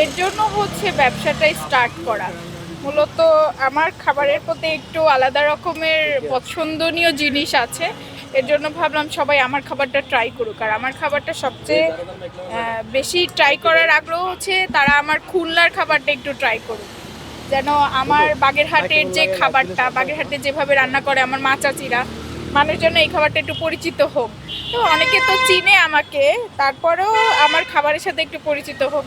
এর জন্য হচ্ছে ব্যবসাটা স্টার্ট করা। মূলত আমার খাবারের প্রতি একটু আলাদা রকমের পছন্দনীয় জিনিস আছে। এর জন্য ভাবলাম সবাই আমার খাবারটা ট্রাই করুক। আর আমার খাবারটা সবচেয়ে বেশি ট্রাই করার আগ্রহ হচ্ছে তারা আমার খুলনার খাবারটা একটু ট্রাই করুক। যেন আমার বাগেরহাটের যে খাবারটা বাগেরহাটে যেভাবে রান্না করে আমার মা চাচিরা মানুষ যেন এই খাবারটা একটু পরিচিত হোক। তো অনেকে তো চিনে আমাকে তারপরেও আমার খাবারের সাথে একটু পরিচিত হোক